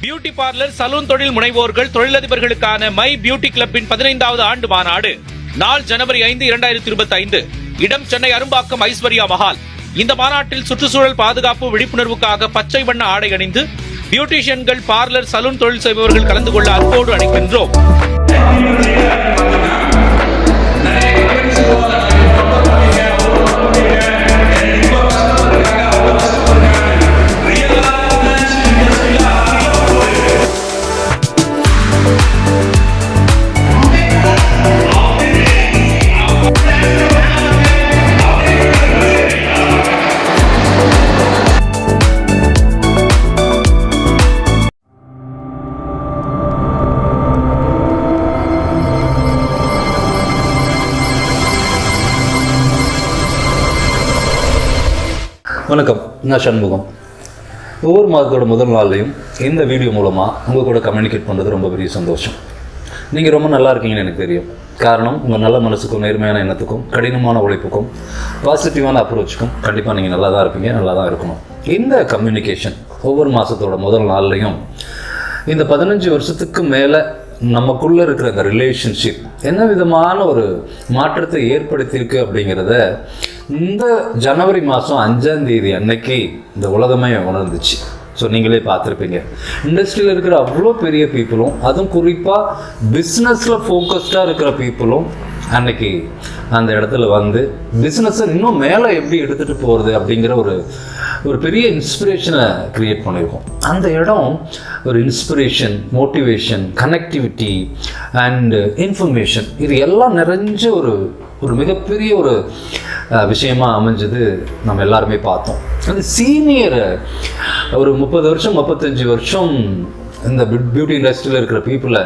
Beauty parlour salon தொழில் முனைவோர்கள் தொழிலதிபர்களுக்கான my beauty கிளப்பின் பதினைந்தாவது ஆண்டு மாநாடு நாள் ஜனவரி ஐந்து இரண்டாயிரத்தி இருபத்தி ஐந்து இடம் சென்னை அரும்பாக்கம் ஐஸ்வர்யா மஹால். இந்த மாநாட்டில் சுற்றுச்சூழல் பாதுகாப்பு விழிப்புணர்வுக்காக பச்சை வண்ண ஆடை அணிந்து பியூட்டிஷியன்கள் பார்லர் சலூன் தொழில் செய்பவர்கள் கலந்து கொள்ள அன்போடு அழைக்கின்றோம் வணக்கம். நான் சண்முகம். ஒவ்வொரு மாதத்தோட முதல் நாள்லையும் இந்த வீடியோ மூலமாக உங்கள் கூட கம்யூனிகேட் பண்ணுறது ரொம்ப பெரிய சந்தோஷம். நீங்கள் ரொம்ப நல்லா இருக்கீங்கன்னு எனக்கு தெரியும். காரணம் உங்கள் நல்ல மனசுக்கும் நேர்மையான எண்ணத்துக்கும் கடினமான உழைப்புக்கும் பாசிட்டிவான அப்ரோச்சுக்கும் கண்டிப்பாக நீங்கள் நல்லா தான் இருப்பீங்க நல்லா தான் இருக்கணும். இந்த கம்யூனிகேஷன் ஒவ்வொரு மாதத்தோட முதல் நாள்லையும் இந்த பதினஞ்சு வருஷத்துக்கு மேலே நமக்குள்ளே இருக்கிற அந்த ரிலேஷன்ஷிப் என்ன விதமான ஒரு மாற்றத்தை ஏற்படுத்தியிருக்கு அப்படிங்கிறத இந்த ஜனவரி மாதம் அஞ்சாம் தேதி அன்னைக்கு இந்த உலகமே உணர்ந்துச்சு. ஸோ நீங்களே பார்த்துருப்பீங்க. இண்டஸ்ட்ரியில் இருக்கிற அவ்வளோ பெரிய பீப்புளும் அதுவும் குறிப்பாக பிஸ்னஸில் ஃபோக்கஸ்டாக இருக்கிற பீப்புளும் அன்னைக்கு அந்த இடத்துல வந்து பிஸ்னஸை இன்னும் மேலே எப்படி எடுத்துகிட்டு போகிறது அப்படிங்கிற ஒரு ஒரு பெரிய இன்ஸ்பிரேஷனை க்ரியேட் பண்ணியிருக்கோம். அந்த இடம் ஒரு inspiration motivation connectivity and information இது எல்லாம் நிறைஞ்ச ஒரு ஒரு மிகப்பெரிய ஒரு விஷயமா அமைஞ்சது நம்ம எல்லாருமே பார்த்தோம். அந்த சீனியர் ஒரு முப்பது வருஷம் முப்பத்தஞ்சு வருஷம் இந்த பியூட்டி இண்டஸ்ட்ரியில் இருக்கிற பீப்புளை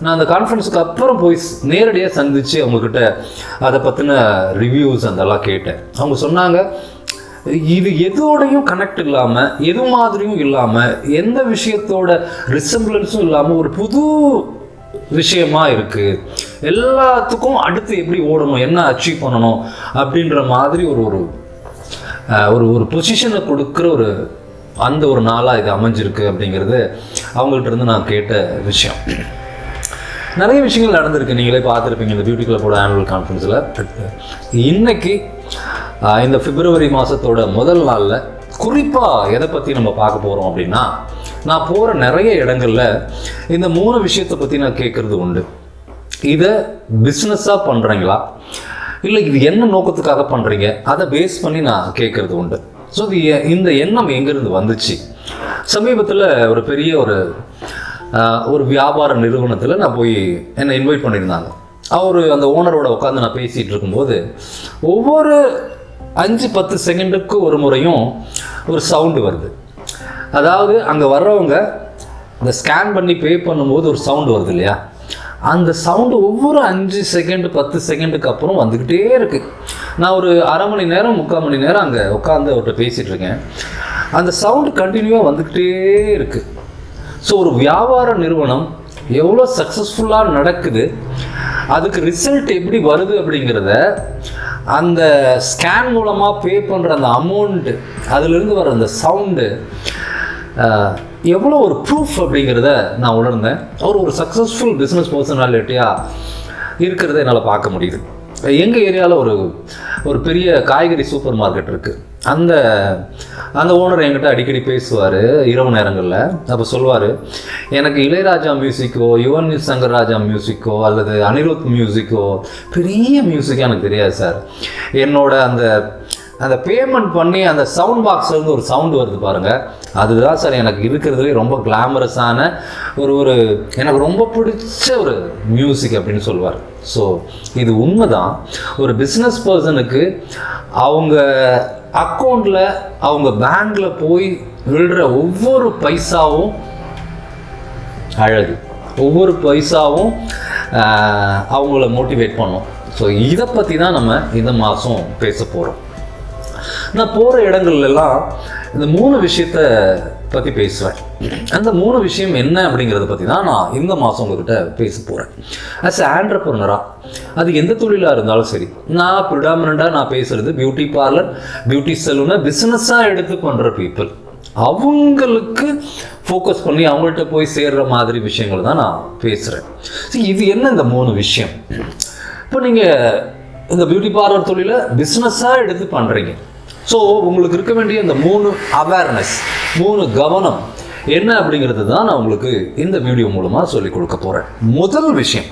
நான் அந்த கான்ஃபரன்ஸுக்கு அப்புறம் போய் நேரடியாக சந்தித்து அவங்கக்கிட்ட அதை பற்றின ரிவ்யூஸ் அதெல்லாம் கேட்டேன். அவங்க சொன்னாங்க இது எதோடையும் கனெக்ட் இல்லாமல் எது மாதிரியும் இல்லாமல் எந்த விஷயத்தோட ரிசம்பிளன்ஸும் இல்லாமல் ஒரு புது விஷயமா இருக்கு. எல்லாத்துக்கும் அடுத்து எப்படி ஓடணும் என்ன அச்சீவ் பண்ணணும் அப்படின்ற மாதிரி ஒரு ஒரு ஒரு ஒரு பொசிஷனை கொடுக்குற ஒரு அந்த ஒரு நாளாக இது அமைஞ்சிருக்கு அப்படிங்கிறது அவங்கள்ட்ட இருந்து நான் கேட்ட விஷயம். நிறைய விஷயங்கள் நடந்திருக்கு. நீங்களே பார்த்துருப்பீங்க இந்த பியூட்டி கிளப்போட ஆனுவல் கான்ஃபரன்ஸில் இன்னைக்கு இந்த பிப்ரவரி மாதத்தோட முதல் நாளில் குறிப்பாக எதை பற்றி நம்ம பார்க்க போகிறோம் அப்படின்னா நான் போகிற நிறைய இடங்களில் இந்த மூணு விஷயத்தை பற்றி நான் கேட்குறது உண்டு. இதை பிஸ்னஸாக பண்ணுறீங்களா இல்லை இது என்ன நோக்கத்துக்காக பண்ணுறீங்க அதை பேஸ் பண்ணி நான் கேட்குறது உண்டு. ஸோ இது எ- இந்த எண்ணம் எங்கேருந்து வந்துச்சு? சமீபத்தில் ஒரு பெரிய ஒரு ஒரு வியாபார நிறுவனத்தில் நான் போய் என்னை இன்வைட் பண்ணியிருந்தாங்க. அவர் அந்த ஓனரோட உட்காந்து நான் பேசிகிட்டு இருக்கும்போது ஒவ்வொரு அஞ்சு பத்து செகண்டுக்கு ஒரு முறையும் ஒரு சவுண்டு வருது. அதாவது அங்கே வர்றவங்க இந்த ஸ்கேன் பண்ணி பே பண்ணும்போது ஒரு சவுண்டு வருது இல்லையா? அந்த சவுண்டு ஒவ்வொரு அஞ்சு செகண்டு பத்து செகண்டுக்கு அப்புறம் வந்துக்கிட்டே இருக்கு. நான் ஒரு அரை மணி நேரம் முக்கால் மணி நேரம் அங்கே உட்காந்து அவர்கிட்ட பேசிகிட்டு இருக்கேன். அந்த சவுண்டு கண்டினியூவாக வந்துக்கிட்டே இருக்கு. ஸோ ஒரு வியாபார நிறுவனம் எவ்வளோ சக்ஸஸ்ஃபுல்லாக நடக்குது அதுக்கு ரிசல்ட் எப்படி வருது அப்படிங்கிறத அந்த ஸ்கேன் மூலமாக பே பண்ணுற அந்த அமௌண்ட்டு அதுலேருந்து வர அந்த சவுண்டு எவ்வளோ ஒரு ப்ரூஃப் அப்படிங்கிறத நான் உணர்ந்தேன். அவர் ஒரு சக்ஸஸ்ஃபுல் பிஸ்னஸ் பர்சனாலிட்டியாக இருக்கிறத என்னால் பார்க்க முடியுது. எங்கள் ஏரியாவில் ஒரு ஒரு பெரிய காய்கறி சூப்பர் மார்க்கெட் இருக்குது அந்த அந்த ஓனர் என்கிட்ட அடிக்கடி பேசுவார் இரவு நேரங்களில். அப்போ சொல்லுவார் எனக்கு இளையராஜா மியூசிக்கோ யுவன் சங்கர் ராஜா மியூசிக்கோ அல்லது அனிருத் மியூசிக்கோ பெரிய மியூசிக்கோ எனக்கு தெரியாது சார் என்னோட அந்த அந்த பேமெண்ட் பண்ணி அந்த சவுண்ட் பாக்ஸ்லேருந்து ஒரு சவுண்டு வருது பாருங்கள் அதுதான் சார் எனக்கு இருக்கிறதுலே ரொம்ப கிளாமரஸான ஒரு ஒரு எனக்கு ரொம்ப பிடிச்ச ஒரு மியூசிக் அப்படின்னு சொல்லுவார் ஸோ இது உண்மைதான். ஒரு பிஸ்னஸ் பர்சனுக்கு அவங்க அக்கௌண்ட்டில் அவங்க பேங்க்கில் போய் விழுற ஒவ்வொரு பைசாவும் அழகு. ஒவ்வொரு பைசாவும் அவங்கள மோட்டிவேட் பண்ணும். ஸோ இதை பற்றி தான் நம்ம இந்த மாதம் பேச போகிறோம் நான் போகிற இடங்கள்லாம் இந்த மூணு விஷயத்த பற்றி பேசுவேன். அந்த மூணு விஷயம் என்ன அப்படிங்கிறத பற்றி தான் நான் இந்த மாதம் உங்ககிட்ட பேச போகிறேன் அஸ் ஆண்டர்பர்னராக அது எந்த தொழிலாக இருந்தாலும் சரி நான் ப்ரிடாமினாக நான் பேசுகிறது பியூட்டி பார்லர் பியூட்டி சலூனை பிஸ்னஸாக எடுத்து பண்ணுற பீப்புள் அவங்களுக்கு ஃபோக்கஸ் பண்ணி அவங்கள்ட்ட போய் சேர்ற மாதிரி விஷயங்கள் தான் நான் பேசுகிறேன் இது என்ன இந்த மூணு விஷயம்? இப்போ நீங்கள் இந்த பியூட்டி பார்லர் தொழிலை பிஸ்னஸாக எடுத்து பண்ணுறீங்க ஸோ உங்களுக்கு இருக்க வேண்டிய இந்த மூணு அவேர்னஸ் மூணு கவனம் என்ன அப்படிங்கிறது தான் நான் உங்களுக்கு இந்த வீடியோ மூலமாக சொல்லிக் கொடுக்க போகிறேன் முதல் விஷயம்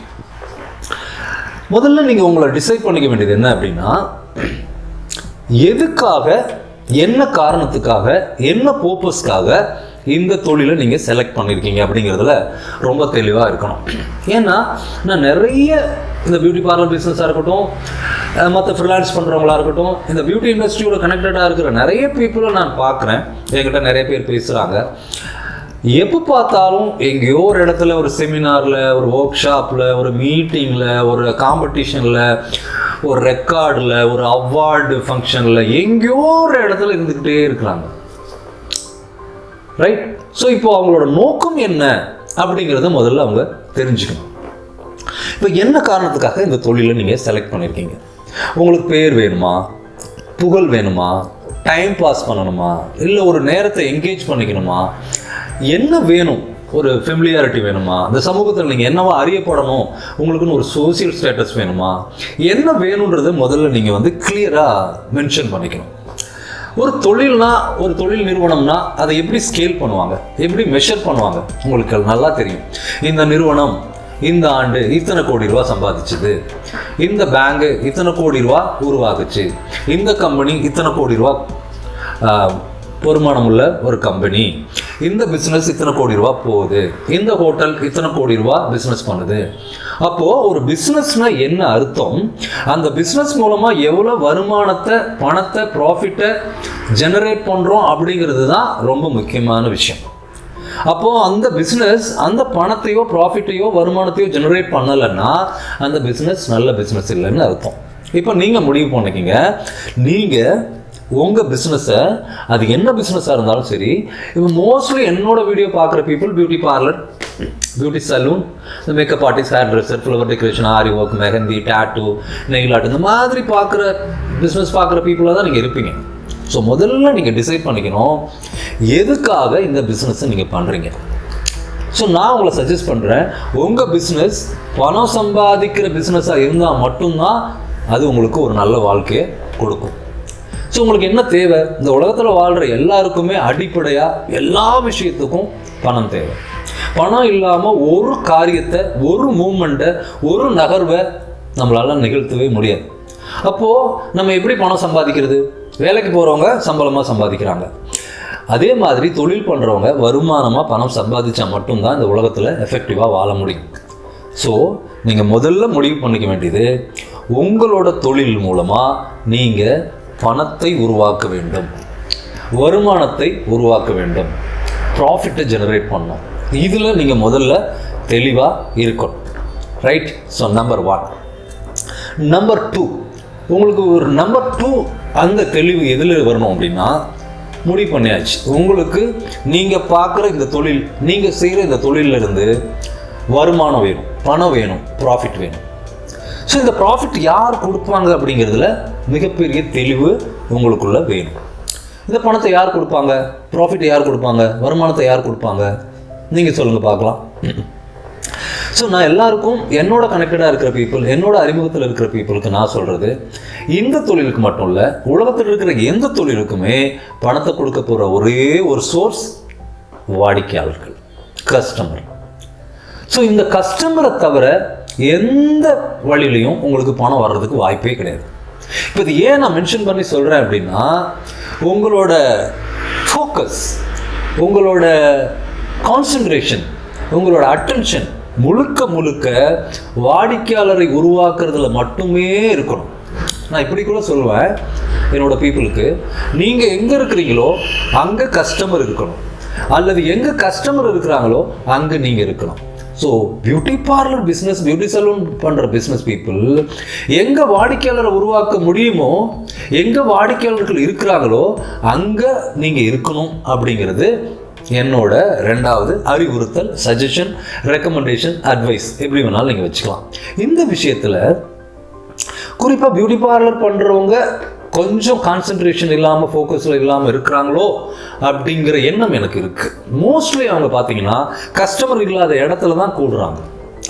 முதல்ல நீங்கள் உங்களை டிசைட் பண்ணிக்க வேண்டியது என்ன அப்படின்னா எதுக்காக என்ன காரணத்துக்காக என்ன பர்பஸ்க்காக இந்த தொழிலை நீங்கள் செலக்ட் பண்ணியிருக்கீங்க அப்படிங்கிறதுல ரொம்ப தெளிவாக இருக்கணும். ஏன்னா நான் நிறைய இந்த பியூட்டி பார்லர் பிஸ்னஸாக இருக்கட்டும் மற்ற ஃப்ரீலான்ஸ் பண்ணுறவங்களா இருக்கட்டும் இந்த பியூட்டி இண்டஸ்ட்ரியோட கனெக்டடாக இருக்கிற நிறைய பீப்புளை நான் பார்க்குறேன். என்கிட்ட நிறைய பேர் பேசுகிறாங்க எப்போ பார்த்தாலும் எங்கேயோ ஒரு இடத்துல ஒரு செமினாரில் ஒரு ஒர்க் ஷாப்பில் ஒரு மீட்டிங்கில் ஒரு காம்படிஷனில் ஒரு ரெக்கார்டில் ஒரு அவார்டு ஃபங்க்ஷனில் எங்கேயோ ஒரு இடத்துல இருந்துக்கிட்டே இருக்கிறாங்க. ரைட் ஸோ இப்போ அவங்களோட நோக்கம் என்ன அப்படிங்கிறத முதல்ல அவங்க தெரிஞ்சுக்கணும். இப்போ என்ன காரணத்துக்காக இந்த தொழிலை நீங்கள் செலக்ட் பண்ணியிருக்கீங்க உங்களுக்கு பேர் வேணுமா? புகழ் வேணுமா? டைம் பாஸ் பண்ணணுமா? இல்லை ஒரு நேரத்தை என்கேஜ் பண்ணிக்கணுமா? என்ன வேணும்? ஒரு ஃபெமிலியாரிட்டி வேணுமா? இந்த சமூகத்தில் நீங்கள் என்னவா அறியப்படணும்? உங்களுக்குன்னு ஒரு சோசியல் ஸ்டேட்டஸ் வேணுமா? என்ன வேணுன்றதை முதல்ல நீங்கள் வந்து கிளியராக மென்ஷன் பண்ணிக்கணும். ஒரு தொழில்னா ஒரு தொழில் நிறுவனம்னா அதை எப்படி ஸ்கேல் பண்ணுவாங்க? எப்படி மெஷர் பண்ணுவாங்க? உங்களுக்கு நல்லா தெரியும். இந்த நிறுவனம் இந்த ஆண்டு இத்தனை கோடி ரூபா சம்பாதிச்சது. இந்த பேங்கு இத்தனை கோடி ரூபா உருவாகுச்சு. இந்த கம்பெனி இத்தனை கோடி ரூபா வருமானம் உள்ள ஒரு கம்பெனி இந்த பிஸ்னஸ் இத்தனை கோடி ரூபா போகுது. இந்த ஹோட்டல் இத்தனை கோடி ரூபா பிஸ்னஸ் பண்ணுது. அப்போது ஒரு பிஸ்னஸ்னா என்ன அர்த்தம்? அந்த பிஸ்னஸ் மூலமாக எவ்வளோ வருமானத்தை பணத்தை ப்ராஃபிட்டை ஜெனரேட் பண்ணுறோம் அப்படிங்கிறது தான் ரொம்ப முக்கியமான விஷயம். அப்போது அந்த பிஸ்னஸ் அந்த பணத்தையோ ப்ராஃபிட்டையோ வருமானத்தையோ ஜெனரேட் பண்ணலைன்னா அந்த பிஸ்னஸ் நல்ல பிஸ்னஸ் இல்லைன்னு அர்த்தம். இப்போ நீங்கள் முடிவு பண்ணிக்கிங்க. நீங்கள் உங்கள் பிஸ்னஸை அது என்ன பிஸ்னஸாக இருந்தாலும் சரி இப்போ மோஸ்ட்லி என்னோட வீடியோ பார்க்குற people beauty parlour beauty salon இந்த makeup artist hair dresser flower decoration aari work mehndi tattoo nail art இந்த மாதிரி பார்க்குற பிஸ்னஸ் பார்க்குற பீப்புளாக தான் நீங்கள் இருப்பீங்க. ஸோ முதல்ல நீங்கள் டிசைட் பண்ணிக்கணும் எதுக்காக இந்த பிஸ்னஸை நீங்கள் பண்ணுறீங்க ஸோ நான் உங்களை சஜஸ்ட் பண்ணுறேன் உங்கள் பிஸ்னஸ் பணம் சம்பாதிக்கிற பிஸ்னஸாக இருந்தால் மட்டும்தான் அது உங்களுக்கு ஒரு நல்ல வாழ்க்கையை கொடுக்கும். ஸோ உங்களுக்கு என்ன தேவை? இந்த உலகத்தில் வாழ்கிற எல்லாருக்குமே அடிப்படையாக எல்லா விஷயத்துக்கும் பணம் தேவை. பணம் இல்லாமல் ஒரு காரியத்தை ஒரு மூமெண்ட்டை ஒரு நகர்வை நம்மளால் நிகழ்த்தவே முடியாது. அப்போது நம்ம எப்படி பணம் சம்பாதிக்கிறது? வேலைக்கு போகிறவங்க சம்பளமாக சம்பாதிக்கிறாங்க. அதே மாதிரி தொழில் பண்ணுறவங்க வருமானமாக பணம் சம்பாதிச்சா மட்டும்தான் இந்த உலகத்தில் எஃபெக்டிவாக வாழ முடியும். ஸோ நீங்கள் முதல்ல முடிவு பண்ணிக்க வேண்டியது உங்களோட தொழில் மூலமாக நீங்கள் பணத்தை உருவாக்க வேண்டும். வருமானத்தை உருவாக்க வேண்டும். ப்ராஃபிட்டை ஜெனரேட் பண்ணும் இதில் நீங்கள் முதல்ல தெளிவாக இருக்கணும். Right so number one number two உங்களுக்கு ஒரு நம்பர் டூ அந்த தெளிவு எதில் வரணும் அப்படின்னா முடிவு பண்ணியாச்சு. உங்களுக்கு நீங்கள் பார்க்குற இந்த தொழில் நீங்கள் செய்கிற இந்த தொழிலிருந்து இருந்து வருமானம் வேணும் பணம் வேணும் ப்ராஃபிட் வேணும். ஸோ இந்த ப்ராஃபிட் யார் கொடுப்பாங்க அப்படிங்கிறதுல மிகப்பெரிய தெளிவு உங்களுக்குள்ள வேணும். இந்த பணத்தை யார் கொடுப்பாங்க? ப்ராஃபிட்டை யார் கொடுப்பாங்க? வருமானத்தை யார் கொடுப்பாங்க? நீங்கள் சொல்லுங்கள் பார்க்கலாம். ஸோ நான் எல்லாருக்கும் என்னோட கனெக்டடாக இருக்கிற பீப்புள் என்னோட அறிமுகத்தில் இருக்கிற பீப்புளுக்கு நான் சொல்கிறது இந்த தொழிலுக்கு மட்டும் இல்லை உலகத்தில் இருக்கிற எந்த தொழிலுக்குமே பணத்தை கொடுக்க போகிற ஒரே ஒரு சோர்ஸ் வாடிக்கையாளர்கள் கஸ்டமர் ஸோ இந்த கஸ்டமரை தவிர எந்த வழியிலையும் உங்களுக்கு பணம் வர்றதுக்கு வாய்ப்பே கிடையாது. இப்போ இது ஏன் நான் மென்ஷன் பண்ணி சொல்கிறேன் அப்படின்னா உங்களோட ஃபோக்கஸ் உங்களோட கான்சென்ட்ரேஷன் உங்களோட அட்டென்ஷன் முழுக்க முழுக்க வாடிக்கையாளரை உருவாக்குறதுல மட்டுமே இருக்கணும். நான் இப்படி கூட சொல்லுவேன் என்னோட பீப்புளுக்கு நீங்கள் எங்கே இருக்கிறீங்களோ அங்கே கஸ்டமர் இருக்கணும். அல்லது எங்கே கஸ்டமர் இருக்கிறாங்களோ அங்கே நீங்கள் இருக்கணும். So beauty parlour business beauty salon பண்ணுற பிஸ்னஸ் பீப்புள் எங்கே வாடிக்கையாளரை உருவாக்க முடியுமோ எங்கே வாடிக்கையாளர்கள் இருக்கிறாங்களோ அங்கே நீங்கள் இருக்கணும் அப்படிங்கிறது என்னோட ரெண்டாவது அறிவுறுத்தல் சஜஷன் ரெக்கமெண்டேஷன் அட்வைஸ் எப்படி வேணாலும் நீங்கள் வச்சுக்கலாம். இந்த விஷயத்தில் குறிப்பாக பியூட்டி பார்லர் பண்ணுறவங்க கொஞ்சம் கான்சென்ட்ரேஷன் இல்லாமல் ஃபோக்கஸில் இல்லாமல் இருக்கிறாங்களோ அப்படிங்கிற எண்ணம் எனக்கு இருக்குது மோஸ்ட்லி அவங்க பார்த்தீங்கன்னா கஸ்டமர் இல்லாத இடத்துல தான் கூடுறாங்க.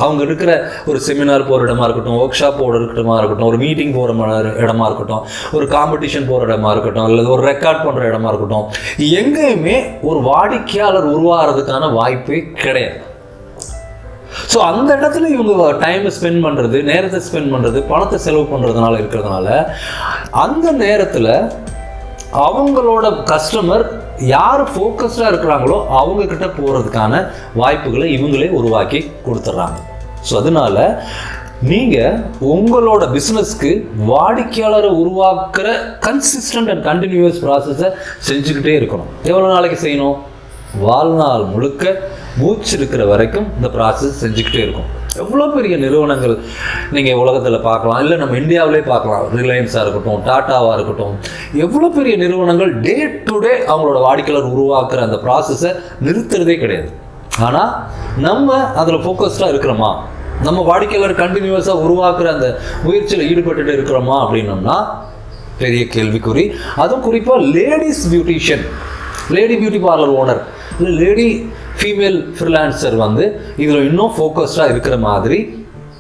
அவங்க இருக்கிற ஒரு செமினார் போகிற இடமா இருக்கட்டும் ஒர்க் ஷாப் போகிற இடமா இருக்கட்டும் ஒரு மீட்டிங் போகிற இடமா இருக்கட்டும் ஒரு காம்படிஷன் போகிற இடமா இருக்கட்டும் அல்லது ஒரு ரெக்கார்ட் பண்ணுற இடமா இருக்கட்டும் எங்கேயுமே ஒரு வாடிக்கையாளர் உருவாகிறதுக்கான வாய்ப்பே கிடையாது. ஸோ அந்த இடத்துல இவங்க டைமை ஸ்பெண்ட் பண்ணுறது நேரத்தை ஸ்பெண்ட் பண்ணுறது பணத்தை செலவு பண்ணுறதுனால இருக்கிறதுனால அந்த நேரத்தில் அவங்களோட கஸ்டமர் யார் ஃபோக்கஸ்டாக இருக்கிறாங்களோ அவங்கக்கிட்ட போகிறதுக்கான வாய்ப்புகளை இவங்களே உருவாக்கி கொடுத்துட்றாங்க. ஸோ அதனால நீங்கள் உங்களோட பிஸ்னஸ்க்கு வாடிக்கையாளரை உருவாக்குற கன்சிஸ்டன்ட் அண்ட் கண்டினியூஸ் ப்ராசஸை செஞ்சுக்கிட்டே இருக்கணும். எவ்வளோ நாளைக்கு செய்யணும்? வாழ்நாள் முழுக்க மூச்சு இருக்கிற வரைக்கும் இந்த ப்ராசஸ் செஞ்சுக்கிட்டே இருக்கும். எவ்வளோ பெரிய நிறுவனங்கள் நீங்கள் உலகத்தில் பார்க்கலாம் இல்லை நம்ம இந்தியாவிலே பார்க்கலாம். ரிலையன்ஸாக இருக்கட்டும் டாட்டாவாக இருக்கட்டும் எவ்வளோ பெரிய நிறுவனங்கள் டே டு டே அவங்களோட வாடிக்கையாளர் உருவாக்குற அந்த ப்ராசஸை நிறுத்துறதே கிடையாது. ஆனால் நம்ம அதில் ஃபோக்கஸ்டாக இருக்கிறோமா? நம்ம வாடிக்கையாளர் கண்டினியூஸாக உருவாக்குற அந்த முயற்சியில் ஈடுபட்டுட்டு இருக்கிறோமா அப்படின்னோம்னா பெரிய கேள்விக்குறி. அதுவும் குறிப்பாக ladies beautician lady beauty parlour owner இல்லை லேடி ஃபீமேல் ஃப்ரீலான்சர் வந்து இதில் இன்னும் ஃபோக்கஸ்டாக இருக்கிற மாதிரி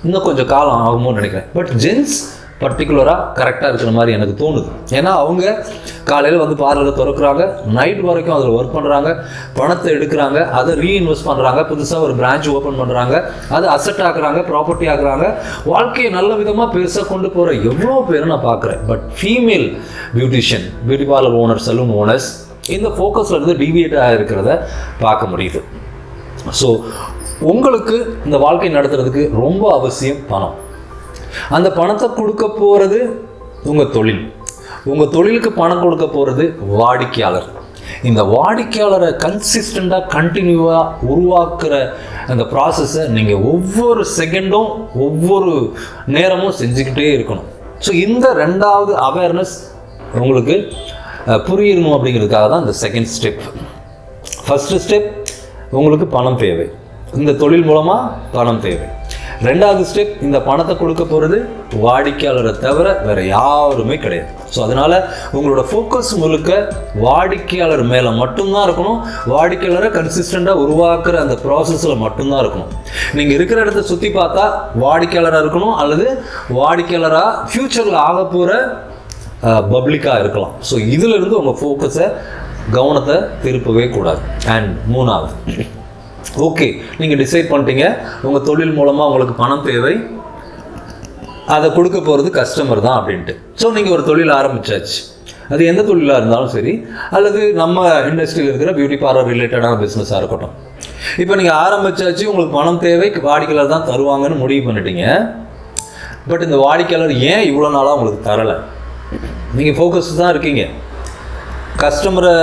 இன்னும் கொஞ்சம் காலம் ஆகுமோன்னு நினைக்கிறேன். பட் ஜென்ஸ் பர்டிகுலராக கரெக்டாக இருக்கிற மாதிரி எனக்கு தோணுது. ஏன்னா அவங்க காலையில் வந்து பார்லரை திறக்கிறாங்க நைட் வரைக்கும் அதில் ஒர்க் பண்ணுறாங்க பணத்தை எடுக்கிறாங்க அதை ரீஇன்வெஸ்ட் பண்ணுறாங்க புதுசாக ஒரு பிரான்ச் ஓப்பன் பண்ணுறாங்க அதை அசெட் ஆக்குறாங்க ப்ராப்பர்ட்டி ஆக்குறாங்க. வாழ்க்கையை நல்ல விதமாக பெருசாக கொண்டு போகிற எவ்வளோ பேர் நான் பார்க்குறேன். But female beautician beauty parlour owner salon owners இந்த ஃபோக்கஸில் இருந்து டிவியேட் ஆகிருக்கிறத பார்க்க முடியுது. ஸோ உங்களுக்கு இந்த வாழ்க்கை நடத்துறதுக்கு ரொம்ப அவசியம் பணம். அந்த பணத்தை கொடுக்க போகிறது உங்கள் தொழில். உங்கள் தொழிலுக்கு பணம் கொடுக்க போகிறது வாடிக்கையாளர். இந்த வாடிக்கையாளரை கன்சிஸ்டண்ட்டாக கண்டினியூவாக உருவாக்குற அந்த ப்ராசஸை நீங்கள் ஒவ்வொரு செகண்டும் ஒவ்வொரு நேரமும் செஞ்சுக்கிட்டே இருக்கணும். ஸோ இந்த ரெண்டாவது அவேர்னஸ் உங்களுக்கு புரியணும் அப்படிங்கிறதுக்காக தான் இந்த செகண்ட் ஸ்டெப் ஃபஸ்ட்டு ஸ்டெப் உங்களுக்கு பணம் தேவை. இந்த தொழில் மூலமாக பணம் தேவை. ரெண்டாவது ஸ்டெப் இந்த பணத்தை கொடுக்க போகிறது வாடிக்கையாளரை தவிர வேறு யாருமே கிடையாது. ஸோ அதனால் உங்களோட ஃபோக்கஸ் முழுக்க வாடிக்கையாளர் மேலே மட்டும்தான் இருக்கணும். வாடிக்கையாளரை கன்சிஸ்டண்ட்டாக உருவாக்குற அந்த ப்ராசஸில் மட்டும்தான் இருக்கணும். நீங்கள் இருக்கிற இடத்த சுற்றி பார்த்தா வாடிக்கையாளராக இருக்கணும் அல்லது வாடிக்கையாளராக ஃப்யூச்சரில் ஆக போகிற பப்ளிக்காக இருக்கலாம். ஸோ இதிலிருந்து உங்கள் ஃபோக்கஸை கவனத்தை திருப்பவே கூடாது. அண்ட் மூணாவது. ஓகே நீங்கள் டிசைட் பண்ணிட்டீங்க. உங்கள் தொழில் மூலமாக உங்களுக்கு பணம் தேவை. அதை கொடுக்க போகிறது கஸ்டமர் தான் அப்படின்ட்டு. ஸோ நீங்கள் ஒரு தொழில் ஆரம்பிச்சாச்சு. அது எந்த தொழிலாக இருந்தாலும் சரி அல்லது நம்ம இண்டஸ்ட்ரியில் இருக்கிற பியூட்டி பார்லர் ரிலேட்டடான பிஸ்னஸாக இருக்கட்டும். இப்போ நீங்கள் ஆரம்பிச்சாச்சு உங்களுக்கு பணம் தேவை வாடிக்கையாளர் தான் தருவாங்கன்னு முடிவு பண்ணிட்டீங்க. பட் இந்த வாடிக்கையாளர் ஏன் இவ்வளோ நாளாக உங்களுக்கு தரலை? நீங்கள் ஃபோக்கஸ் தான் இருக்கீங்க. கஸ்டமரை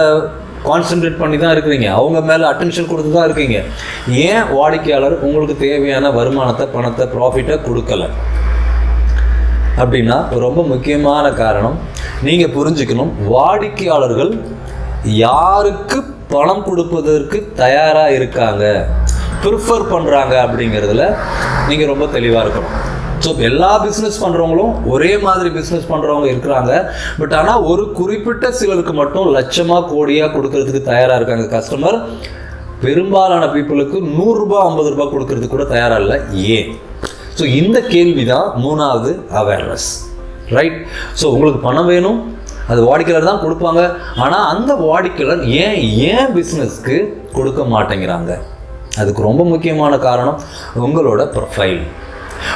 கான்சென்ட்ரேட் பண்ணி தான் இருக்கிறீங்க. அவங்க மேலே அட்டென்ஷன் கொடுத்து தான் இருக்கீங்க. ஏன் வாடிக்கையாளர் உங்களுக்கு தேவையான வருமானத்தை பணத்தை ப்ராஃபிட்டை கொடுக்கல? அப்படின்னா ரொம்ப முக்கியமான காரணம் நீங்கள் புரிஞ்சுக்கணும் வாடிக்கையாளர்கள் யாருக்கு பணம் கொடுப்பதற்கு தயாராக இருக்காங்க? ப்ரிஃபர் பண்ணுறாங்க அப்படிங்கிறதுல நீங்கள் ரொம்ப தெளிவாக இருக்கணும். ஸோ எல்லா பிஸ்னஸ் பண்ணுறவங்களும் ஒரே மாதிரி பிஸ்னஸ் பண்ணுறவங்க இருக்கிறாங்க. பட் ஆனால் ஒரு குறிப்பிட்ட சிலருக்கு மட்டும் லட்சமாக கோடியாக கொடுக்கறதுக்கு தயாராக இருக்காங்க கஸ்டமர் பெரும்பாலான பீப்புளுக்கு நூறுரூபா ஐம்பது ரூபாய் கொடுக்கறதுக்கு கூட தயாராக இல்லை. ஏன்? ஸோ இந்த கேள்வி தான் மூணாவது அவேர்னஸ் ரைட் ஸோ உங்களுக்கு பணம் வேணும். அது வாடிக்கையாளர் தான் கொடுப்பாங்க. ஆனால் அந்த வாடிக்கையாளர் ஏன் ஏன் பிஸ்னஸ்க்கு கொடுக்க மாட்டேங்கிறாங்க? அதுக்கு ரொம்ப முக்கியமான காரணம் உங்களோட ப்ரொஃபைல்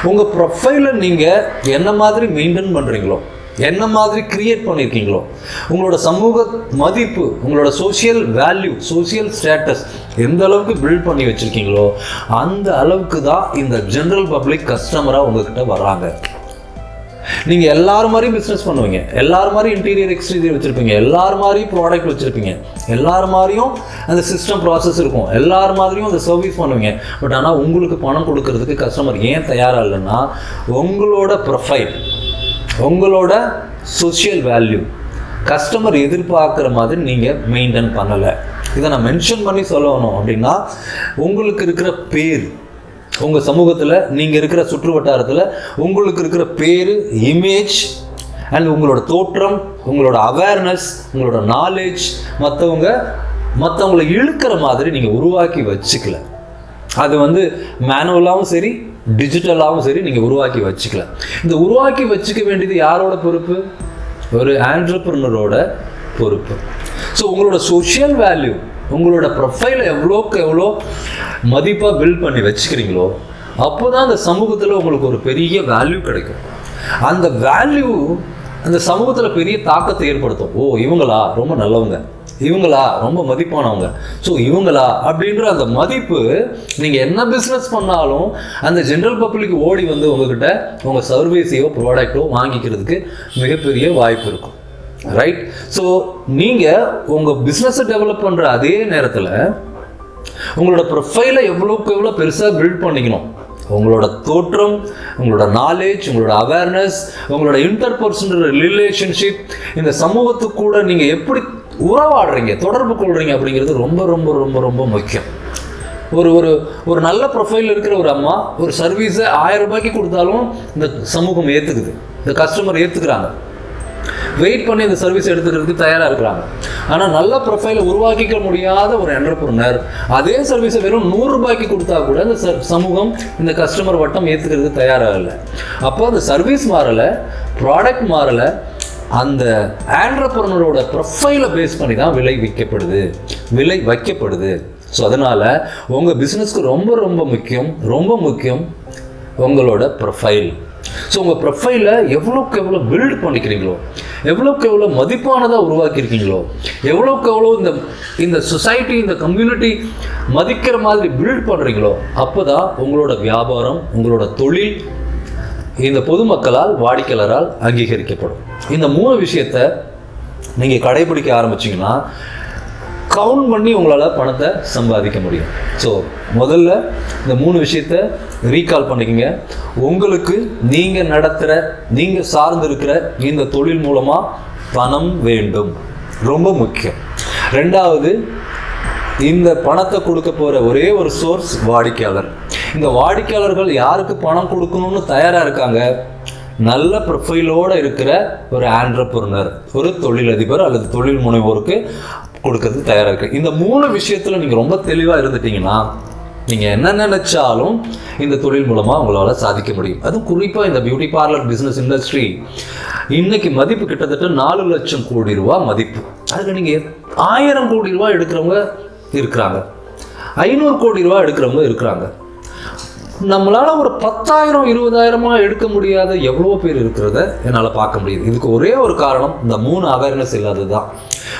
உங்கள் ப்ரொஃபைலை நீங்கள் என்ன மாதிரி மெயின்டைன் பண்ணுறீங்களோ என்ன மாதிரி கிரியேட் பண்ணியிருக்கீங்களோ உங்களோட சமூக மதிப்பு உங்களோட சோஷியல் வேல்யூ சோஷியல் ஸ்டேட்டஸ் எந்த அளவுக்கு பில்ட் பண்ணி வச்சுருக்கீங்களோ அந்த அளவுக்கு தான் இந்த ஜென்ரல் பப்ளிக் கஸ்டமராக உங்ககிட்ட வராங்க நீங்கள் எல்லாரும் மாதிரியும் பிஸ்னஸ் பண்ணுவீங்க. எல்லாரும் மாதிரி இன்டீரியர் எக்ஸ்டீரியர் வச்சுருப்பீங்க. எல்லார் மாதிரியும் ப்ராடக்ட் வச்சுருப்பீங்க. எல்லார் மாதிரியும் அந்த சிஸ்டம் ப்ராசஸ் இருக்கும். எல்லார் மாதிரியும் அந்த சர்வீஸ் பண்ணுவீங்க. பட் ஆனால் உங்களுக்கு பணம் கொடுக்கறதுக்கு கஸ்டமர் ஏன் தயாராக இல்லைன்னா உங்களோட ப்ரொஃபைல் உங்களோட சோஷியல் வேல்யூ கஸ்டமர் எதிர்பார்க்குற மாதிரி நீங்கள் மெயின்டைன் பண்ணலை. இதை நான் மென்ஷன் பண்ணி சொல்லணும் அப்படின்னா உங்களுக்கு இருக்கிற பேர் உங்கள் சமூகத்தில் நீங்கள் இருக்கிற சுற்று வட்டாரத்தில் உங்களுக்கு இருக்கிற பேர் இமேஜ் அண்ட் உங்களோட தோற்றம் உங்களோட அவேர்னஸ் உங்களோட நாலேஜ் மற்றவங்க மற்றவங்களை இழுக்கிற மாதிரி நீங்கள் உருவாக்கி வச்சுக்கல. அது வந்து மேனுவலாகவும் சரி டிஜிட்டலாகவும் சரி நீங்கள் உருவாக்கி வச்சுக்கல. இந்த உருவாக்கி வச்சுக்க வேண்டியது யாரோட பொறுப்பு? ஒரு ஆண்டர்பிரினரோட பொறுப்பு. ஸோ உங்களோட சோஷியல் வேல்யூ உங்களோட ப்ரொஃபைலை எவ்வளோக்கு எவ்வளோ மதிப்பாக பில்ட் பண்ணி வச்சுக்கிறீங்களோ அப்போ தான் அந்த சமூகத்தில் உங்களுக்கு ஒரு பெரிய வேல்யூ கிடைக்கும். அந்த வேல்யூ அந்த சமூகத்தில் பெரிய தாக்கத்தை ஏற்படுத்தும். ஓ இவங்களா? ரொம்ப நல்லவங்க. இவங்களா? ரொம்ப மதிப்பானவங்க. ஸோ இவங்களா? அப்படின்ற அந்த மதிப்பு நீங்கள் என்ன பிஸ்னஸ் பண்ணாலும் அந்த ஜென்ரல் பப்ளிக் ஓடி வந்து உங்ககிட்ட உங்கள் சர்வீஸையோ ப்ராடக்டோ வாங்கிக்கிறதுக்கு மிகப்பெரிய வாய்ப்பு இருக்கும். ரைட் ஸோ நீங்கள் உங்கள் பிஸ்னஸை டெவலப் பண்ணுற அதே நேரத்தில் உங்களோட ப்ரொஃபைலை எவ்வளோக்கு எவ்வளோ பெருசாக பில்ட் பண்ணிக்கணும்? உங்களோட தோற்றம் உங்களோட நாலேஜ் உங்களோட அவேர்னஸ் உங்களோட இன்டர்பர்சனல் ரிலேஷன்ஷிப் இந்த சமூகத்து கூட நீங்கள் எப்படி உறவாடுறீங்க தொடர்பு கொள்கிறீங்க அப்படிங்கிறது ரொம்ப ரொம்ப ரொம்ப ரொம்ப முக்கியம். ஒரு ஒரு ஒரு நல்ல ப்ரொஃபைல் இருக்கிற ஒரு அம்மா ஒரு சர்வீஸை ஆயிரம் ரூபாய்க்கு கொடுத்தாலும் இந்த சமூகம் ஏற்றுக்குது இந்த கஸ்டமர் ஏற்றுக்கிறாங்க வெயிட் பண்ணி இந்த சர்வீஸ் எடுத்துக்கிறதுக்கு தயாராக இருக்கிறாங்க. ஆனால் நல்ல ப்ரொஃபைலை உருவாக்கிக்க முடியாத ஒரு என்டர்பிரினர் அதே சர்வீஸை வெறும் நூறுரூபாய்க்கு கொடுத்தா கூட இந்த சமூகம் இந்த கஸ்டமர் வட்டம் ஏற்றுக்கிறதுக்கு தயாராக இல்லை. அப்போ அந்த சர்வீஸ் மாறலை ப்ராடக்ட் மாறலை அந்த ஆண்டர்பிரனரோட ப்ரொஃபைலை பேஸ் பண்ணி தான் விலை விற்கப்படுது. விலை வைக்கப்படுது. ஸோ அதனால் உங்கள் பிஸ்னஸ்க்கு ரொம்ப ரொம்ப முக்கியம் ரொம்ப முக்கியம் உங்களோட ப்ரொஃபைல் ஸோ உங்கள் ப்ரொஃபைலை எவ்வளோக்கு எவ்வளோ பில்ட் பண்ணிக்கிறீங்களோ எவ்வளோக்கு எவ்வளோ மதிப்பானதாக உருவாக்கியிருக்கீங்களோ எவ்வளோக்கு எவ்வளோ இந்த இந்த சொசைட்டி இந்த கம்யூனிட்டி மதிக்கிற மாதிரி பில்ட் பண்ணுறீங்களோ அப்போ தான் உங்களோட வியாபாரம் உங்களோட தொழில் இந்த பொதுமக்களால் வாடிக்கையாளரால் அங்கீகரிக்கப்படும். இந்த மூணு விஷயத்தை நீங்கள் கடைபிடிக்க ஆரம்பிச்சீங்கன்னா கவுண்ட் பண்ணி உங்களால் பணத்தை சம்பாதிக்க முடியும். ஸோ முதல்ல இந்த மூணு விஷயத்த ரீகால் பண்ணிக்கங்க. உங்களுக்கு நீங்கள் நடத்துகிற நீங்கள் சார்ந்திருக்கிற இந்த தொழில் மூலமாக பணம் வேண்டும். ரொம்ப முக்கியம். ரெண்டாவது இந்த பணத்தை கொடுக்க போகிற ஒரே ஒரு சோர்ஸ் வாடிக்கையாளர். இந்த வாடிக்கையாளர்கள் யாருக்கு பணம் கொடுக்கணும்னு தயாராக இருக்காங்க? நல்ல ப்ரொஃபைலோடு இருக்கிற ஒரு ஆண்டர்பிரினர் ஒரு தொழிலதிபர் அல்லது தொழில் முனைவோருக்கு கொடுக்கறது தயாராக இருக்கு. இந்த மூணு விஷயத்தில் நீங்கள் ரொம்ப தெளிவாக இருந்துட்டீங்கன்னா நீங்கள் என்ன நினச்சாலும் இந்த தொழில் மூலமாக உங்களால் சாதிக்க முடியும். அதுவும் குறிப்பாக இந்த பியூட்டி பார்லர் பிஸ்னஸ் இண்டஸ்ட்ரி இன்னைக்கு மதிப்பு கிட்டத்தட்ட நாலு லட்சம் கோடி ரூபா மதிப்பு. அதுக்கு நீங்கள் ஆயிரம் கோடி ரூபா எடுக்கிறவங்க இருக்கிறாங்க. ஐநூறு கோடி ரூபா எடுக்கிறவங்க இருக்கிறாங்க. நம்மளால் ஒரு பத்தாயிரம் இருபதாயிரமாக எடுக்க முடியாத எவ்வளோ பேர் இருக்கிறத என்னால் பார்க்க முடியுது. இதுக்கு ஒரே ஒரு காரணம் இந்த மூணு அவேர்னஸ் இல்லாதது தான்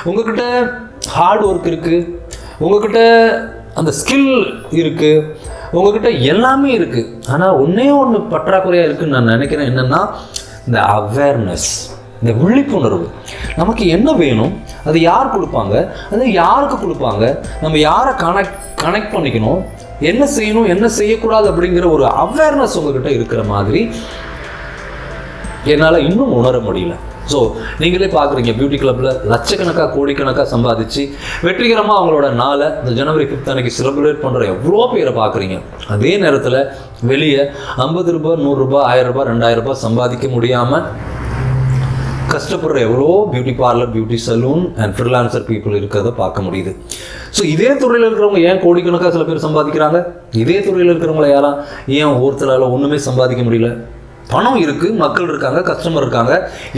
உங்ககிட்ட ஹார்ட் ஒர்க் இருக்குது உங்ககிட்ட அந்த ஸ்கில் இருக்குது உங்ககிட்ட எல்லாமே இருக்குது ஆனால் ஒன்றே ஒன்று பற்றாக்குறையாக இருக்குதுன்னு நான் நினைக்கிறேன் என்னென்னா இந்த அவேர்னஸ் இந்த விழிப்புணர்வு. நமக்கு என்ன வேணும்? அது யார் கொடுப்பாங்க? அது யாருக்கு கொடுப்பாங்க? நம்ம யாரை கனெக்ட் கனெக்ட் பண்ணிக்கணும்? என்ன செய்யணும்? என்ன செய்யக்கூடாது அப்படிங்கிற ஒரு அவேர்னஸ் உங்ககிட்ட இருக்கிற மாதிரி என்னால் இன்னும் உணர முடியல. ஸோ நீங்களே பார்க்குறீங்க பியூட்டி கிளப்பில் லட்சக்கணக்காக கோடிக்கணக்காக சம்பாதிச்சு வெற்றிகரமாக அவங்களோட நாளை இந்த ஜனவரி ஃபிஃப்த் அன்னைக்கு செலிப்ரேட் பண்ணுற எவ்வளோ பேரை பார்க்குறீங்க? அதே நேரத்தில் வெளியே ஐம்பது ரூபாய் நூறுரூபா ஆயிரரூபா ரூபாய் ரெண்டாயிரம் ரூபாய் சம்பாதிக்க முடியாமல் கஷ்டப்படுற எவ்வளோ beauty parlour beauty salon and freelancer people இருக்கிறத பார்க்க முடியுது. ஸோ இதே துறையில் இருக்கிறவங்க ஏன் கோடிக்கணக்காக சில பேர் சம்பாதிக்கிறாங்க? இதே துறையில் இருக்கிறவங்கள யாரா? ஏன் ஒருத்தரால் ஒன்றுமே சம்பாதிக்க முடியல? பணம் இருக்குது மக்கள் இருக்காங்க கஸ்டமர் இருக்காங்க.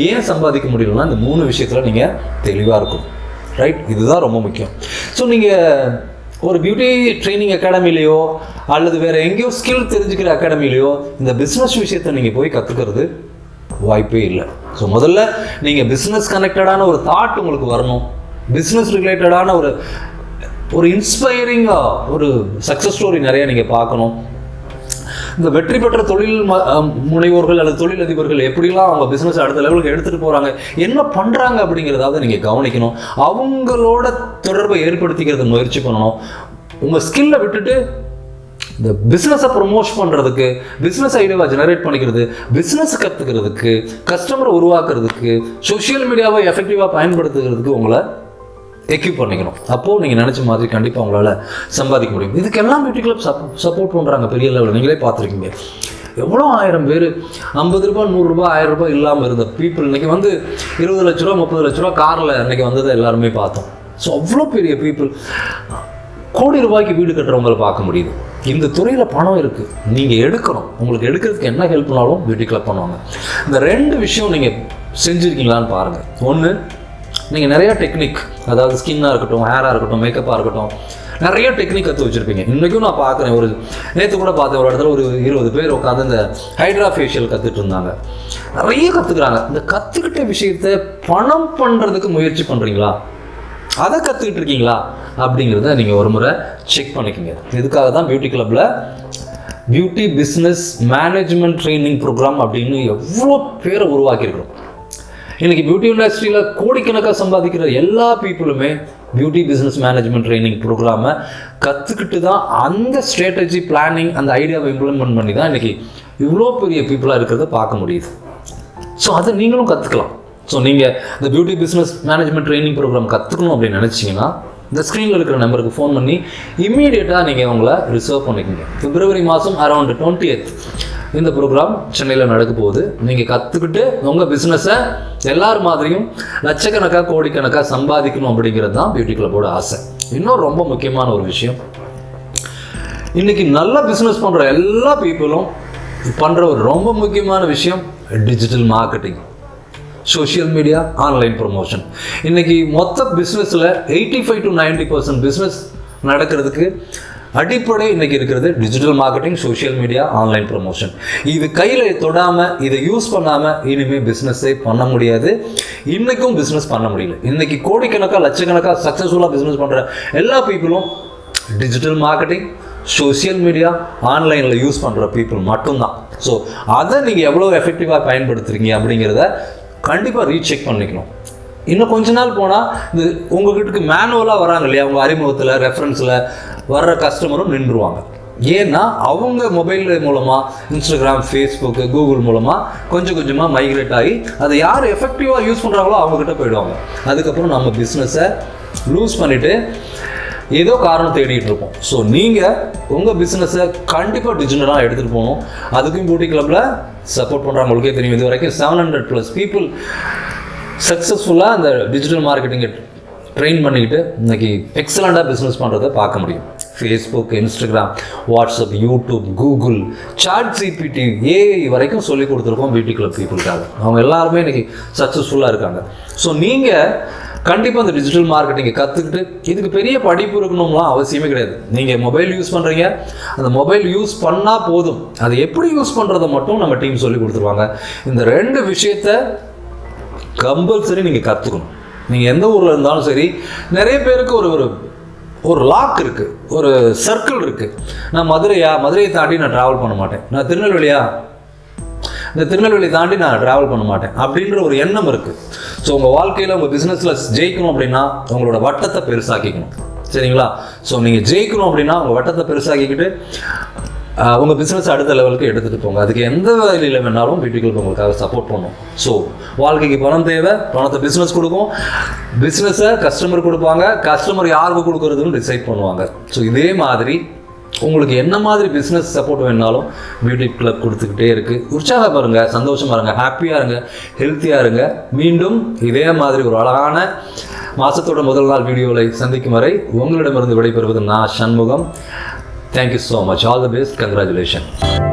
ஏன் சம்பாதிக்க முடியலன்னா இந்த மூணு விஷயத்தில் நீங்கள் தெளிவாக இருக்கும் ரைட் இதுதான் ரொம்ப முக்கியம். ஸோ நீங்கள் ஒரு பியூட்டி ட்ரைனிங் அகாடமிலேயோ அல்லது வேறு எங்கேயோ ஸ்கில் தெரிஞ்சுக்கிற அகாடமிலேயோ இந்த பிஸ்னஸ் விஷயத்தை நீங்கள் போய் கற்றுக்கிறது வாய்ப்பே இல்லை. ஸோ முதல்ல நீங்கள் பிஸ்னஸ் கனெக்டடான ஒரு தாட் உங்களுக்கு வரணும். பிஸ்னஸ் ரிலேட்டடான ஒரு ஒரு இன்ஸ்பைரிங்காக ஒரு சக்ஸஸ் ஸ்டோரி நிறையா நீங்கள் பார்க்கணும். இந்த வெற்றி பெற்ற தொழில் ம- முனைவோர்கள் அல்லது தொழிலதிபர்கள் எப்படிலாம் அவங்க பிஸ்னஸ் அடுத்த லெவலுக்கு எடுத்துகிட்டு போகிறாங்க என்ன பண்ணுறாங்க அப்படிங்கிறதாவது நீங்கள் கவனிக்கணும். அவங்களோட தொடர்பை ஏற்படுத்திக்கிறது முயற்சி பண்ணணும். உங்கள் ஸ்கில்லை விட்டுட்டு இந்த பிஸ்னஸை ப்ரொமோட் பண்ணுறதுக்கு பிஸ்னஸ் ஐடியாவை ஜெனரேட் பண்ணிக்கிறது பிஸ்னஸ் கற்றுக்கிறதுக்கு கஸ்டமரை உருவாக்குறதுக்கு சோஷியல் மீடியாவை எஃபெக்டிவாக பயன்படுத்துகிறதுக்கு உங்களை எக்யூப் பண்ணிக்கணும். அப்போது நீங்கள் நினச்ச மாதிரி கண்டிப்பாக உங்களால் சம்பாதிக்க முடியும். இதுக்கெல்லாம் பியூட்டி கிளப் சப் சப்போர்ட் பண்ணுறாங்க பெரிய லெவலில் நீங்களே பார்த்துருக்கீங்க. எவ்வளோ ஆயிரம் பேர்? ஐம்பது ரூபா நூறுரூபா ஆயிரம் ரூபாய் இல்லாமல் இருந்த பீப்புள் இன்றைக்கி வந்து இருபது லட்ச ரூபா முப்பது லட்ச ரூபா காரில் இன்றைக்கி வந்ததை எல்லாருமே பார்த்தோம். ஸோ அவ்வளோ பெரிய பீப்புள் கோடி ரூபாய்க்கு வீடு கட்டுறவங்களை பார்க்க முடியுது. இந்த துறையில் பணம் இருக்குது நீங்கள் எடுக்கணும். உங்களுக்கு எடுக்கிறதுக்கு என்ன ஹெல்ப்னாலும் பியூட்டி கிளப் பண்ணுவாங்க. இந்த ரெண்டு விஷயம் நீங்கள் செஞ்சுருக்கீங்களான்னு பாருங்கள் ஒன்று நீங்கள் நிறையா டெக்னிக் அதாவது ஸ்கின்னாக இருக்கட்டும் ஹேராக இருக்கட்டும் மேக்கப்பாக இருக்கட்டும் நிறைய டெக்னிக் கற்று வச்சுருப்பீங்க. இன்றைக்கும் நான் பார்க்குறேன் ஒரு நேற்று கூட பார்த்தேன் ஒரு இடத்துல ஒரு இருபது பேர் உட்காந்து இந்த ஹைட்ரா ஃபேஷியல் கற்றுட்டு இருந்தாங்க. நிறைய கற்றுக்குறாங்க இந்த கற்றுக்கிட்ட விஷயத்தை பணம் பண்ணுறதுக்கு முயற்சி பண்ணுறீங்களா அதை கற்றுக்கிட்டு இருக்கீங்களா? அப்படிங்கிறத நீங்கள் ஒரு முறை செக் பண்ணிக்கோங்க. இதுக்காக தான் பியூட்டி கிளப்பில் beauty business management training programme அப்படின்னு எவ்வளோ பேரை உருவாக்கியிருக்கிறோம். இன்னைக்கு பியூட்டி இண்டஸ்ட்ரியில் கோடிக்கணக்காக சம்பாதிக்கிற எல்லா பீப்புளுமே பியூட்டி பிஸ்னஸ் மேனேஜ்மெண்ட் ட்ரைனிங் ப்ரோக்ராமை கற்றுக்கிட்டு தான் அந்த ஸ்ட்ராட்டஜி பிளானிங் அந்த ஐடியாவை இம்ப்ளிமெண்ட் பண்ணி தான் இன்றைக்கி இவ்வளோ பெரிய பீப்புளாக இருக்கிறத பார்க்க முடியுது. ஸோ அதை நீங்களும் கற்றுக்கலாம் ஸோ நீங்கள் இந்த beauty business management training programme கற்றுக்கணும் அப்படின்னு நினச்சிங்கன்னா இந்த ஸ்க்ரீனில் இருக்கிற நம்பருக்கு ஃபோன் பண்ணி இம்மீடியட்டாக நீங்கள் உங்களை ரிசர்வ் பண்ணிக்கோங்க. பிப்ரவரி மாதம் அரௌண்ட் டுவெண்ட்டி இந்த ப்ரோக்ராம் சென்னையில் நடக்க போகுது. நீங்கள் கற்றுக்கிட்டு உங்கள் பிஸ்னஸை எல்லார் மாதிரியும் லட்சக்கணக்காக கோடிக்கணக்காக சம்பாதிக்கணும் அப்படிங்கிறது தான் பியூட்டி கிளப்போட ஆசை. இன்னும் ரொம்ப முக்கியமான ஒரு விஷயம். இன்றைக்கி நல்ல பிஸ்னஸ் பண்ணுற எல்லா பீப்புளும் பண்ணுற ஒரு ரொம்ப முக்கியமான விஷயம் digital marketing social media online promotion இன்றைக்கி மொத்த பிஸ்னஸில் eighty five to ninety percent business நடக்கிறதுக்கு அடிப்படை இன்னைக்கு இருக்கிறது digital marketing social media online promotion இது கையில் தொடாமல் இதை யூஸ் பண்ணாமல் இனிமேல் பிஸ்னஸே பண்ண முடியாது. இன்றைக்கும் பிஸ்னஸ் பண்ண முடியல. இன்றைக்கி கோடிக்கணக்காக லட்சக்கணக்காக சக்ஸஸ்ஃபுல்லாக பிஸ்னஸ் பண்ணுற எல்லா பீப்புளும் டிஜிட்டல் மார்க்கெட்டிங் சோஷியல் மீடியா ஆன்லைனில் யூஸ் பண்ணுற பீப்புள் மட்டும்தான். ஸோ அதை நீங்கள் எவ்வளோ எஃபெக்டிவாக பயன்படுத்துறீங்க அப்படிங்கிறத கண்டிப்பாக ரீசெக் பண்ணிக்கணும். இன்னும் கொஞ்ச நாள் போனால் இந்த உங்ககிட்ட மேனுவலாக வராங்க இல்லையா? உங்கள் அறிமுகத்தில் ரெஃபரன்ஸில் வர்ற கஸ்டமரும் நின்றுவாங்க ஏன்னா அவங்க மொபைல் மூலமாக இன்ஸ்டாகிராம் ஃபேஸ்புக்கு கூகுள் மூலமாக கொஞ்சம் கொஞ்சமாக மைக்ரேட் ஆகி அதை யார் எஃபெக்டிவாக யூஸ் பண்ணுறாங்களோ அவங்கக்கிட்ட போயிடுவாங்க. அதுக்கப்புறம் நம்ம பிஸ்னஸை லூஸ் பண்ணிவிட்டு ஏதோ காரணம் தேடிட்டு இருப்போம். ஸோ நீங்கள் உங்கள் பிஸ்னஸை கண்டிப்பாக டிஜிட்டலாக எடுத்துகிட்டு போகணும். அதுக்கும் பியூட்டி கிளப்பில் சப்போர்ட் பண்ணுறாங்க தெரியும். இது வரைக்கும் செவன் ஹண்ட்ரட் ப்ளஸ் பீப்புள் சக்ஸஸ்ஃபுல்லாக அந்த டிஜிட்டல் மார்க்கெட்டிங்கை ட்ரெயின் பண்ணிக்கிட்டு இன்றைக்கி எக்ஸலண்ட்டாக பிஸ்னஸ் பண்ணுறதை பார்க்க முடியும். Facebook Instagram WhatsApp YouTube Google ChatGPT AI வரைக்கும் சொல்லி கொடுத்துருக்கோம் பியூட்டி கிளப் பீப்புளுக்காக அவங்க எல்லாருமே இன்னைக்கு சக்ஸஸ்ஃபுல்லாக இருக்காங்க. ஸோ நீங்கள் கண்டிப்பாக இந்த டிஜிட்டல் மார்க்கெட்டிங்கை கற்றுக்கிட்டு இதுக்கு பெரிய படிப்பு இருக்கணும்லாம் அவசியமே கிடையாது. நீங்கள் மொபைல் யூஸ் பண்ணுறீங்க அந்த மொபைல் யூஸ் பண்ணால் போதும். அதை எப்படி யூஸ் பண்ணுறதை மட்டும் நம்ம டீம் சொல்லி கொடுத்துருவாங்க. இந்த ரெண்டு விஷயத்த கம்பல்சரி நீங்கள் கற்றுக்கணும் நீங்கள் எந்த ஊரில் இருந்தாலும் சரி நிறைய பேருக்கு ஒரு ஒரு ஒரு லாக் இருக்குது ஒரு சர்க்கிள் இருக்குது நான் மதுரையா? மதுரையை தாண்டி நான் ட்ராவல் பண்ண மாட்டேன். நான் திருநெல்வேலியா? இந்த திருநெல்வேலி தாண்டி நான் ட்ராவல் பண்ண மாட்டேன். அப்படின்ற ஒரு எண்ணம் இருக்குது ஸோ உங்கள் வாழ்க்கையில் உங்கள் பிஸ்னஸில் ஜெயிக்கணும் அப்படின்னா உங்களோட வட்டத்தை பெருசாக்கிக்கணும். சரிங்களா? ஸோ நீங்கள் ஜெயிக்கணும் அப்படின்னா உங்கள் வட்டத்தை பெருசாக்கிக்கிட்டு உங்கள் பிஸ்னஸ் அடுத்த லெவலுக்கு எடுத்துகிட்டு போங்க. அதுக்கு எந்த வகையில் வேணாலும் பியூட்டிகளுக்கு உங்களுக்காக சப்போர்ட் பண்ணும் ஸோ வாழ்க்கைக்கு பணம் தேவை பணத்தை பிஸ்னஸ் கொடுக்கும். பிஸ்னஸை கஸ்டமர் கொடுப்பாங்க. கஸ்டமர் யாருக்கு கொடுக்குறதுன்னு டிசைட் பண்ணுவாங்க. ஸோ இதே மாதிரி உங்களுக்கு என்ன மாதிரி பிஸ்னஸ் சப்போர்ட் வேணாலும் பியூட்டி கிளப் கொடுத்துக்கிட்டே இருக்குது உற்சாகம் பாருங்கள் சந்தோஷமாக இருங்க ஹாப்பியாக இருங்க ஹெல்த்தியாக இருங்க. மீண்டும் இதே மாதிரி ஒரு அழகான மாதத்தோட முதல் நாள் வீடியோவை சந்திக்கும் வரை உங்களிடமிருந்து விடைபெறுவது நான் Shanmugam. Thank you so much. All the best. Congratulations.